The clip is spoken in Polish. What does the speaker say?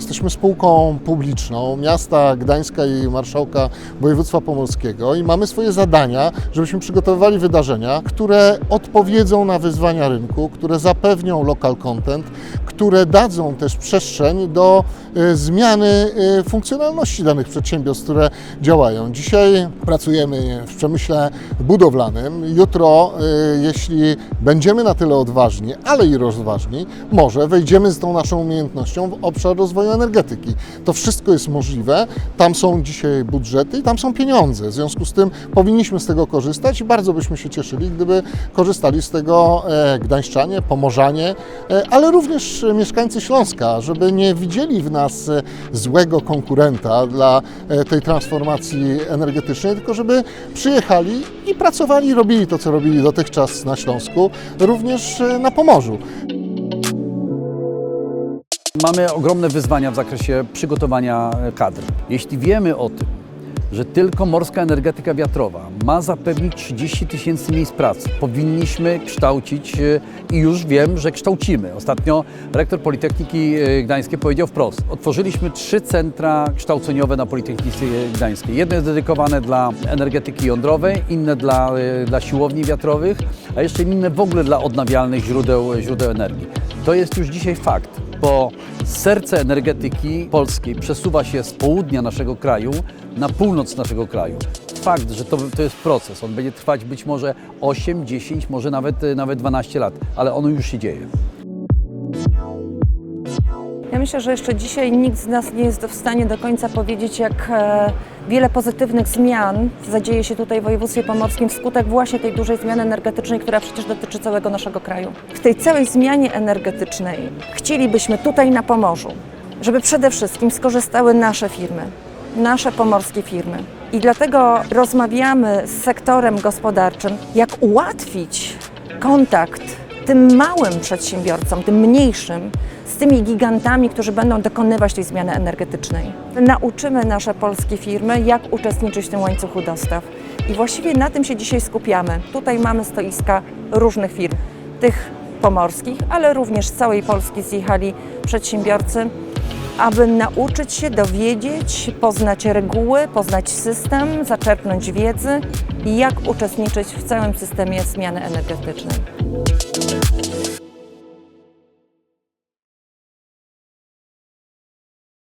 jesteśmy spółką publiczną miasta Gdańska i marszałka województwa pomorskiego i mamy swoje zadania, żebyśmy przygotowywali wydarzenia, które odpowiedzą na wyzwania rynku, które zapewnią local content, które dadzą też przestrzeń do zmiany e, funkcjonalności danych przedsiębiorstw, które działają. Dzisiaj pracujemy w przemyśle budowlanym. Jutro, e, jeśli będziemy na tyle odważni, ale i rozważni, może wejdziemy z tą naszą umiejętnością w obszar rozwoju energetyki. To wszystko jest możliwe. Tam są dzisiaj budżety i tam są pieniądze. W związku z tym powinniśmy z tego korzystać i bardzo byśmy się cieszyli, gdyby korzystali z tego e, gdańszczanie, pomorzanie, e, ale również mieszkańcy Śląska, żeby nie widzieli w nas e, złego konkurenta dla e, tej transformacji energetycznej, tylko żeby przyjechali i pracowali, robili to, co robili dotychczas na Śląsku, również e, na Pomorzu. Mamy ogromne wyzwania w zakresie przygotowania kadr. Jeśli wiemy o tym, że tylko morska energetyka wiatrowa ma zapewnić 30 tysięcy miejsc pracy, powinniśmy kształcić e, i już wiem, że kształcimy. Ostatnio rektor Politechniki e, Gdańskiej powiedział wprost, otworzyliśmy trzy centra kształceniowe na Politechnice Gdańskiej. Jedno jest dedykowane dla energetyki jądrowej, inne dla, e, dla siłowni wiatrowych, a jeszcze inne w ogóle dla odnawialnych źródeł, źródeł energii. To jest już dzisiaj fakt bo serce energetyki polskiej przesuwa się z południa naszego kraju na północ naszego kraju. Fakt, że to, to jest proces, on będzie trwać być może 8, 10, może nawet, nawet 12 lat, ale ono już się dzieje. Ja myślę, że jeszcze dzisiaj nikt z nas nie jest w stanie do końca powiedzieć, jak e, wiele pozytywnych zmian zadzieje się tutaj w województwie pomorskim wskutek właśnie tej dużej zmiany energetycznej, która przecież dotyczy całego naszego kraju. W tej całej zmianie energetycznej chcielibyśmy tutaj na Pomorzu, żeby przede wszystkim skorzystały nasze firmy, nasze pomorskie firmy. I dlatego rozmawiamy z sektorem gospodarczym, jak ułatwić kontakt tym małym przedsiębiorcom, tym mniejszym, tymi gigantami, którzy będą dokonywać tej zmiany energetycznej. Nauczymy nasze polskie firmy, jak uczestniczyć w tym łańcuchu dostaw. I właściwie na tym się dzisiaj skupiamy. Tutaj mamy stoiska różnych firm, tych pomorskich, ale również z całej Polski zjechali przedsiębiorcy, aby nauczyć się, dowiedzieć, poznać reguły, poznać system, zaczerpnąć wiedzy jak uczestniczyć w całym systemie zmiany energetycznej.